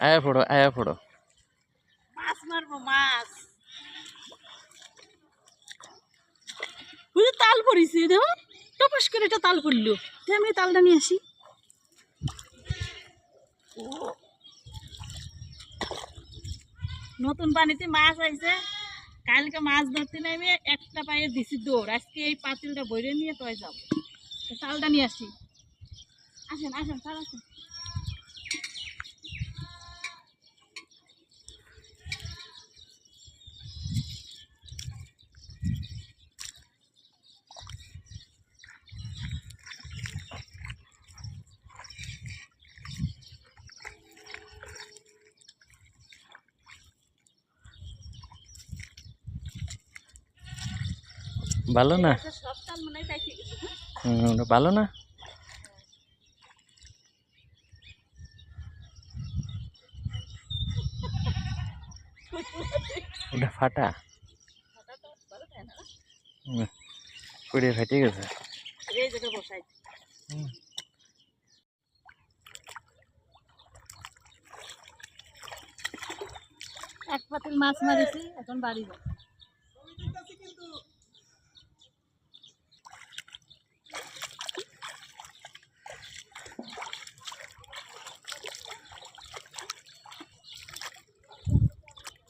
আয়া ফোড়ো আয়া ফোড়ো মাছ মারবো, মাছ। তাল পড়িছে, দেখো। টপাস করে এটা তাল পড়ল। আমি তালটা নিয়ে আসি। নতুন পানিতে মাছ আইছে। কালকে মাছ ধরতে নেমে একটা পায়ে দিছি দৌড়। আজকে এই পাতিলটা বইরে নিয়ে তয় যাব। তালটা নিয়ে আসি। আসেন আসেন স্যার আসেন। ভালো না? ভালো না? ওটা ফাটা। পুড়ে ফেটে গেছে। এক পাতিল মাছ মারিছি এখন বাড়ি যাও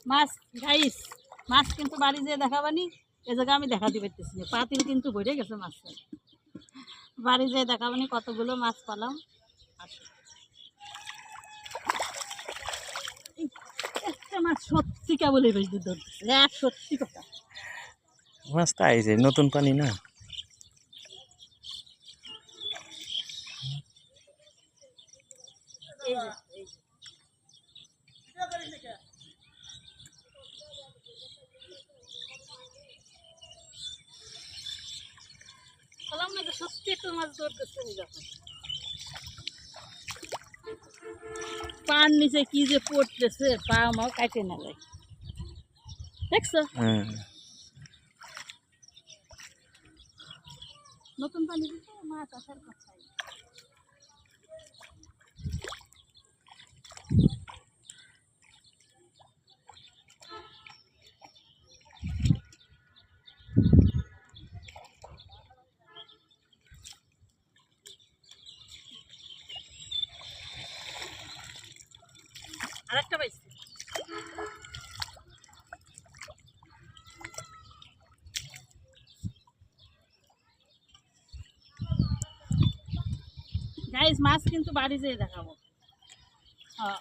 মাছ গাইস মাছ কিন্তু বাড়ি যেয়ে দেখাবানি এ জায়গা আমি দেখাতে পারতেছি না। পাতিল কিন্তু ভরে গেছে মাছ। বাড়ি যেয়ে দেখাবানি কতগুলো মাছ পালাম। একটা মাছ সত্যি কেবলই বেশ ধরতেছে। এক সত্যি কথা। আইছে নতুন পানি না? এই যে। এই যে বললাম না যে সত্যি একটা মাছ ধরতে দেখো পার নিচে কি যে পড়তেছে পা আমার কাটে না যায় দেখছ? নতুন পানি দিতে মাছ আসার কথা। আরেকটা পাইছি গাইস মাছ কিন্তু বাড়ি যেয়ে দেখাবো। হ্যাঁ।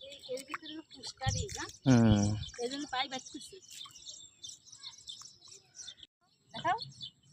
এই- এর ভিতরে পুষ্কারি না? হুম। এই জন্য পাই বাচ্চুছি trabaja